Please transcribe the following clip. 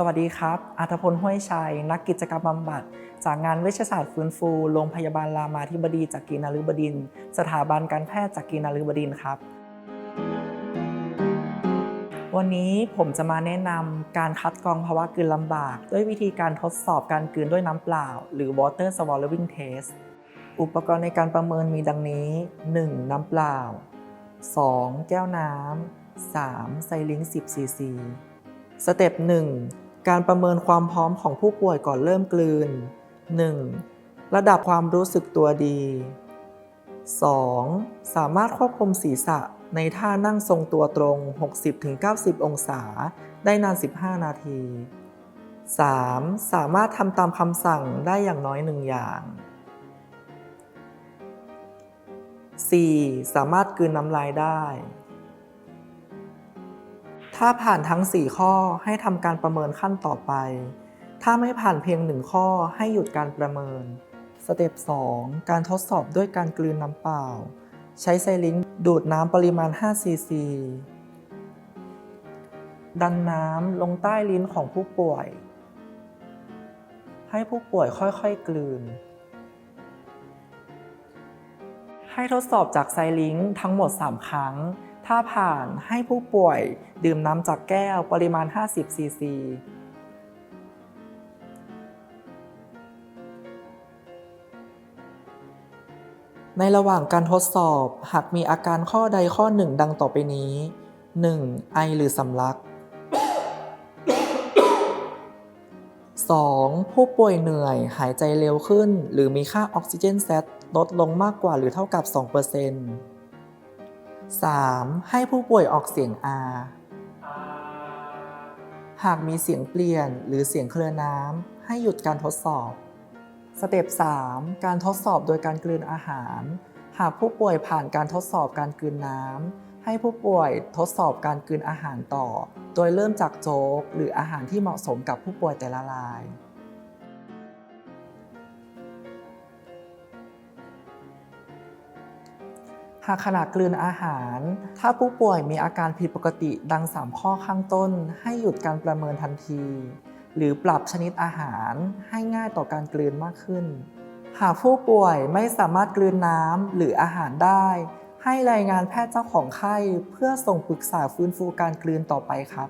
สวัสดีครับอัธพลห้วยชัย นักกิจกรรมบำบัด จากงานเวชศาสตร์ฟื้นฟู โรงพยาบาลรามาธิบดีจากกีนารุบดิน สถาบันการแพทย์จากกีนารุบดินครับ วันนี้ผมจะมาแนะนำการคัดกรองภาวะกลืนลำบาก ด้วยวิธีการทดสอบการกลืนด้วยน้ำเปล่า หรือ water swallowing test อุปกรณ์ในการประเมินมีดังนี้ 1. น้ำเปล่า 2. แก้วน้ำ 3. ไซลิง10 cc สเต็ป1 การประเมินความพร้อมของผู้ป่วยก่อนเริ่มกลืน 1. ระดับความรู้สึกตัวดี 2. สามารถควบคุมศีรษะในท่านั่งทรงตัวตรง 60-90 องศา ได้นาน 15 นาที 3. สามารถทำตามคำสั่งได้อย่างน้อยหนึ่งอย่าง 4. สามารถกลืนน้ำลายได้ ถ้าผ่านทั้ง 4 ข้อให้ทำการประเมินขั้นต่อไป ถ้าไม่ผ่านเพียง 1 ข้อให้หยุดการประเมิน สเต็ป 2 การทดสอบด้วยการกลืนน้ำเปล่า ใช้ไซลิงดูดน้ำปริมาณ 5 ซีซี ดันน้ำลงใต้ลิ้นของผู้ป่วย ให้ผู้ป่วยค่อยๆกลืน ให้ทดสอบจากไซลิงทั้งหมด 3 ครั้ง ถ้าผ่านให้ผู้ป่วยดื่มน้ำจากแก้วปริมาณ 50 ซีซี ในระหว่างการทดสอบหากมีอาการข้อใดข้อหนึ่งดังต่อไปนี้ 1. ไอหรือสำลัก 2. ผู้ป่วยเหนื่อยหายใจเร็วขึ้น หรือมีค่าออกซิเจนแซตลดลงมากกว่าหรือเท่ากับ 2% 3. ให้ผู้ป่วยออกเสียง R หากมีเสียงเปลี่ยนหรือเสียงเคลือน้ำให้หยุดการทดสอบ สเต็ป 3 การทดสอบโดยการกลืนอาหาร หากผู้ป่วยผ่านการทดสอบการกลืนน้ำให้ผู้ป่วยทดสอบการกลืนอาหารต่อ โดยเริ่มจากโจ๊กหรืออาหารที่เหมาะสมกับผู้ป่วยแต่ละราย หากขณะกลืนอาหาร ถ้าผู้ป่วยมีอาการผิดปกติดัง 3 ข้อข้างต้น ให้หยุดการประเมินทันที หรือปรับชนิดอาหารให้ง่ายต่อการกลืนมากขึ้น หากผู้ป่วยไม่สามารถกลืนน้ำหรืออาหารได้ ให้รายงานแพทย์เจ้าของไข้เพื่อส่งปรึกษาฟื้นฟูการกลืนต่อไปครับ